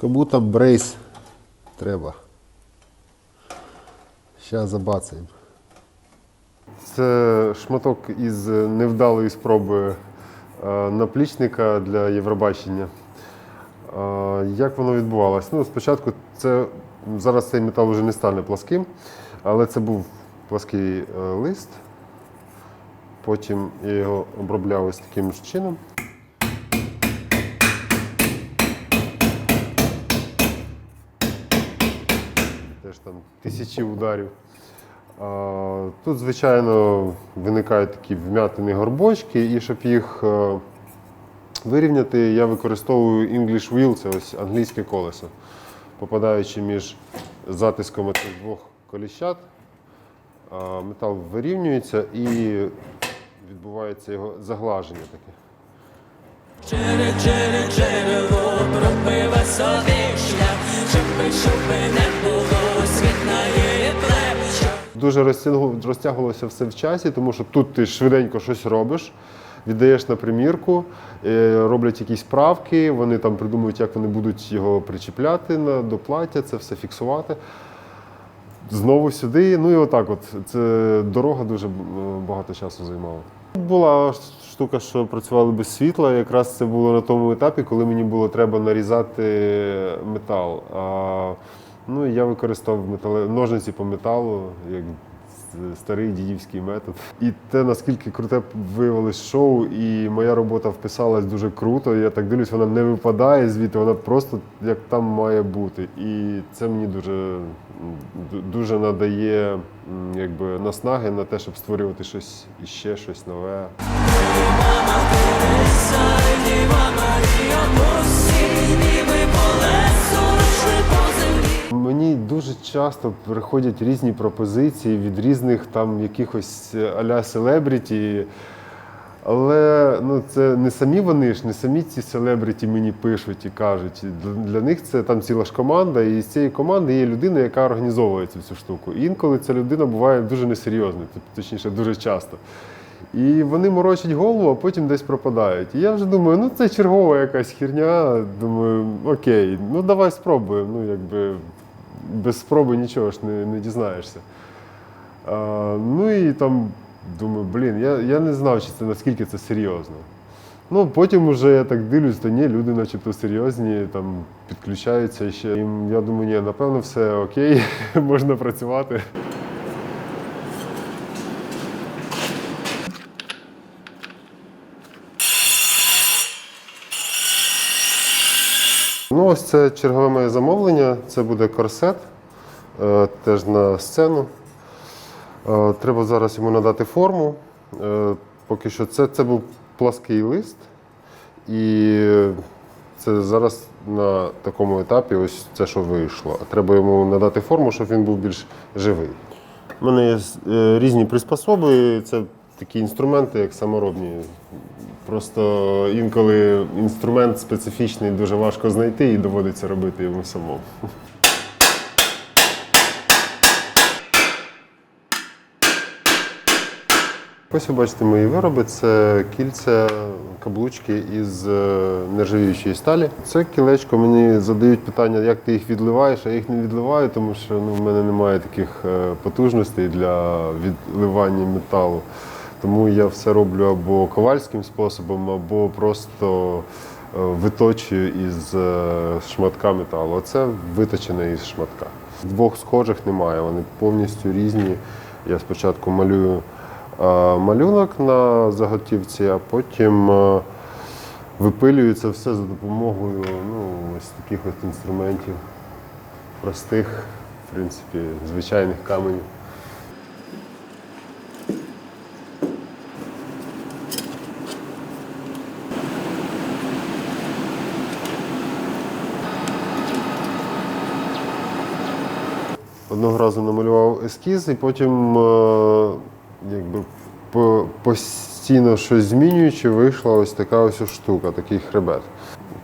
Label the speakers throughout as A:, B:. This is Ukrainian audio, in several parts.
A: Кому там брейс треба. Зараз забацаємо. Це шматок із невдалої спроби е, наплічника для Євробачення. Е, Як воно відбувалося? Ну, спочатку це зараз цей метал вже не стане пласким, але це був плаский е, лист. Потім я його обробляв ось таким ж чином. Теж там тисячі ударів. Тут, звичайно, виникають такі вм'ятини горбочки, і щоб їх е, вирівняти, я використовую English Wheel, це ось англійське колесо. Попадаючи між затиском цих двох коліщат, метал вирівнюється і відбувається його заглаження таке.
B: Через, через джерело пробива собі шлях, щоби, щоби не.
A: Дуже розтягувалося все в часі, тому що тут ти швиденько щось робиш, віддаєш на примірку, е, роблять якісь правки, вони там придумують, як вони будуть його причіпляти на, до плаття, це все фіксувати. Знову сюди. Ну і отак от. Це дорога дуже е, багато часу займала. Була штука, що працювали без світла. Якраз це було на тому етапі, коли мені було треба нарізати метал. Ну, я використав метале... ножниці по металу, як старий дідівський метод. І те, наскільки круте виявилось шоу, і моя робота вписалась дуже круто. Я так дивлюсь, вона не випадає звідти, вона просто як там має бути. І це мені дуже, дуже надає якби, наснаги на те, щоб створювати щось іще, щось нове. Часто приходять різні пропозиції від різних там якихось е, аля селебріті. Але ну, це не самі вони ж, не самі ці селебріті мені пишуть і кажуть. Для, них це там ціла ж команда, і з цієї команди є людина, яка організовує цю всю штуку. І інколи ця людина буває дуже несерйозною, точніше, дуже часто. І вони морочать голову, а потім десь пропадають. І я вже думаю, ну це чергова якась херня. Думаю, окей, ну давай спробуємо. Ну, якби без спроби нічого ж не, не дізнаєшся. А, ну і там думаю, блін, я, я не знав, чи це наскільки це серйозно. Ну, потім уже я так дивлюсь, то ні, люди начебто серйозні, там підключаються ще. І я думаю, ні, напевно, все окей, можна працювати. Ну, ось це чергове моє замовлення. Це буде корсет, е, теж на сцену. Е, Треба зараз йому надати форму. Е, Поки що це, це був плаский лист. І це зараз на такому етапі ось це, що вийшло. Треба йому надати форму, щоб він був більш живий. У мене є різні приспособи. Це такі інструменти, як саморобні. Просто інколи інструмент специфічний дуже важко знайти і доводиться робити йому самому. Ось ви бачите мої вироби. Це кільця, каблучки із е, нержавіючої сталі. Це кілечко мені задають питання, як ти їх відливаєш, а я їх не відливаю, тому що ну, в мене немає таких е, потужностей для відливання металу. Тому я все роблю або ковальським способом, або просто е, виточую із е, шматка металу. Оце виточене із шматка. Двох схожих немає, вони повністю різні. Я спочатку малюю е, малюнок на заготівці, а потім випилюю це все за допомогою ну, ось таких от інструментів, простих, в принципі, звичайних каменів. Одного разу намалював ескіз і потім е, якби постійно щось змінюючи, вийшла ось така ось штука, такий хребет.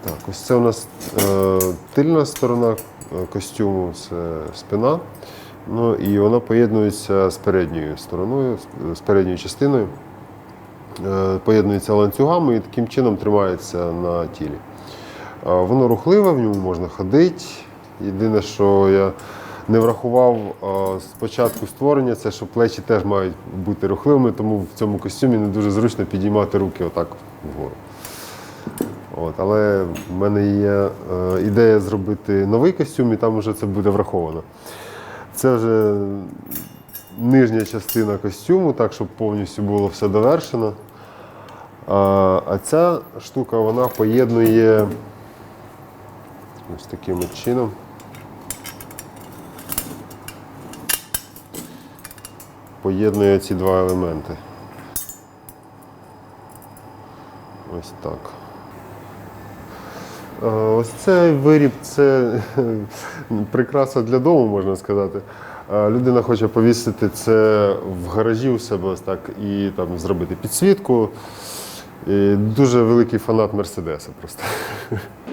A: Так, ось це у нас е, тильна сторона е, костюму, це спина. Ну і вона поєднується з передньою стороною, з- передньою частиною. Поєднується ланцюгами і таким чином тримається на тілі. Воно рухливе, в ньому можна ходити. Єдине, що я не врахував а, з створення, це що плечі теж мають бути рухливими, тому в цьому костюмі не дуже зручно підіймати руки отак вгору. От, але в мене є е, ідея зробити новий костюм, і там вже це буде враховано. Це вже нижня частина костюму, так, щоб повністю було все довершено. А, а ця штука вона поєднує ось таким чином. Поєднує ці два елементи. Ось так. Е, Ось цей виріб це прикраса для дому, можна сказати. Е, Людина хоче повісити це в гаражі у себе ось так і там зробити підсвітку. І дуже великий фанат Мерседеса просто.